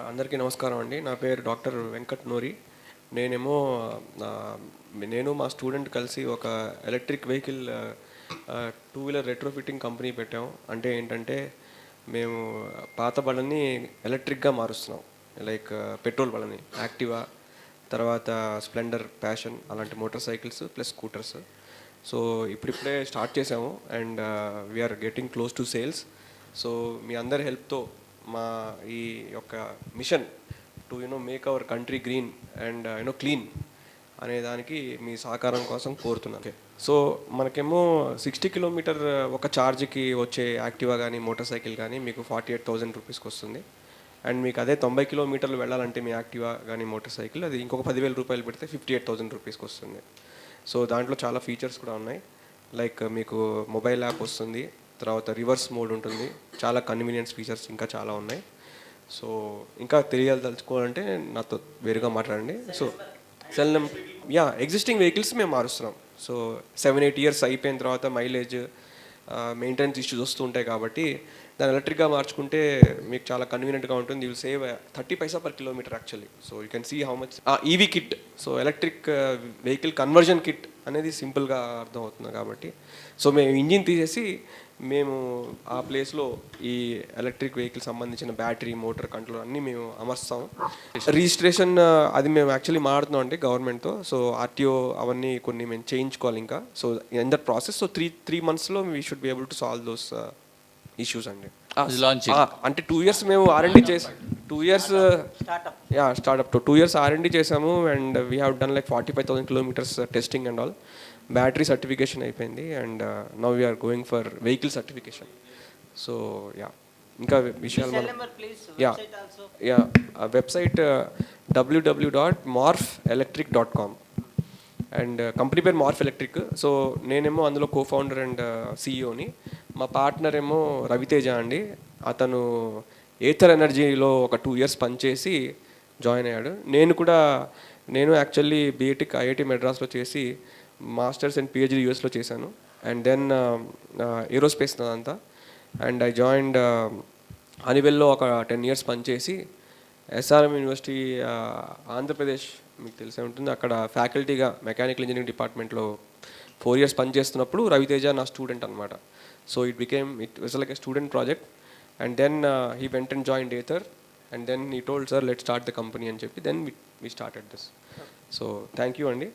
అందరికీ నమస్కారం అండి. నా పేరు డాక్టర్ వెంకట్ నూరి. నేనేమో నేను మా స్టూడెంట్ కలిసి ఒక electric vehicle two wheeler retrofitting company పెట్టాం. అంటే ఏంటంటే మేము పాత బళ్ళని ఎలక్ట్రిక్గా మారుస్తున్నాం. లైక్ పెట్రోల్ బళ్ళని యాక్టివా తర్వాత స్ప్లెండర్ ప్యాషన్ అలాంటి motor cycles plus scooters. So ఇప్పుడిప్పుడే స్టార్ట్ చేసాము and we are getting close to sales so మీ అందరి హెల్ప్తో మా ఈ యొక్క mission to you know make our country green and you know clean అనే దానికి మీ సహకారం కోసం కోరుతున్నాను. సో మనకేమో సిక్స్టీ కిలోమీటర్ ఒక ఛార్జ్కి వచ్చే యాక్టివా కానీ మోటార్ సైకిల్ కానీ మీకు ఫార్టీ ఎయిట్ థౌసండ్ రూపీస్కి వస్తుంది. అండ్ మీకు అదే తొంభై కిలోమీటర్లు వెళ్ళాలంటే మీ యాక్టివా కానీ మోటార్ సైకిల్ అది ఇంకొక పదివేల రూపాయలు పెడితే ఫిఫ్టీ ఎయిట్ థౌసండ్ రూపీస్కి వస్తుంది. సో దాంట్లో చాలా ఫీచర్స్ కూడా ఉన్నాయి. లైక్ మీకు మొబైల్ యాప్ వస్తుంది. తర్వాత రివర్స్ మోడ్ ఉంటుంది. చాలా కన్వీనియన్స్ ఫీచర్స్ ఇంకా చాలా ఉన్నాయి. సో ఇంకా తెలియదలుచుకోవాలంటే నాతో వేరుగా మాట్లాడండి. So cell number yeah existing vehicles మేము మారుస్తున్నాం. సో సెవెన్ ఎయిట్ ఇయర్స్ అయిపోయిన తర్వాత మైలేజ్ మెయింటెనెన్స్ ఇష్యూస్ వస్తుంటాయి కాబట్టి దాన్ని ఎలక్ట్రిక్గా మార్చుకుంటే మీకు చాలా కన్వీనియంట్గా ఉంటుంది. You save thirty paisa per kilometre actually so you can see how much EV kit so electric vehicle conversion kit అనేది సింపుల్గా అర్థం అవుతుంది కాబట్టి. సో మేము ఇంజిన్ తీసేసి మేము ఆ ప్లేస్లో ఈ ఎలక్ట్రిక్ వెహికల్ సంబంధించిన బ్యాటరీ మోటార్ కంట్రోల్ అన్నీ మేము అమర్స్తాం రిజిస్ట్రేషన్ అది మేము యాక్చువల్లీ మాడుతున్నాం అండి గవర్నమెంట్తో. సో ఆర్టీఓ అవన్నీ కొన్ని మేము చేయించుకోవాలి ఇంకా. So in that process so three three మంత్స్లో we should be able to solve those issues అండి. అంటే టూ ఇయర్స్ మేము ఆర్ఎండి చేసి two years yeah startup to two years R and D చేసాము and we have done like forty five thousand kilometres testing and all battery certification అయిపోయింది and now we are going for vehicle certification so yeah ఇంకా విషయాలు మనం yeah yeah website WW dot Morph electric dot com and company పేరు Morph electric so నేనేమో అందులో co founder and సీఈఓని మా partner ఏమో రవితేజ అండి. అతను ఏథర్ ఎనర్జీలో ఒక టూ ఇయర్స్ పనిచేసి జాయిన్ అయ్యాడు. నేను కూడా నేను యాక్చువల్లీ బీఏటిక్ ఐఐటి మెడ్రాస్లో చేసి మాస్టర్స్ అండ్ పిహెచ్డి యూఎస్లో చేశాను. అండ్ దెన్ ఏరోస్పేస్ అదంతా అండ్ ఐ జాయిన్డ్ హనీవెల్లో ఒక టెన్ ఇయర్స్ పనిచేసి ఎస్ఆర్ఎం యూనివర్సిటీ ఆంధ్రప్రదేశ్ మీకు తెలిసే ఉంటుంది. అక్కడ ఫ్యాకల్టీగా మెకానికల్ ఇంజనీరింగ్ డిపార్ట్మెంట్లో ఫోర్ ఇయర్స్ పనిచేస్తున్నప్పుడు రవితేజ నా స్టూడెంట్ అనమాట so it became it was like a student project And then uh, he went and joined Ether, And then he told, sir, let's start the company. And then we, we started this. So thank you, Andy.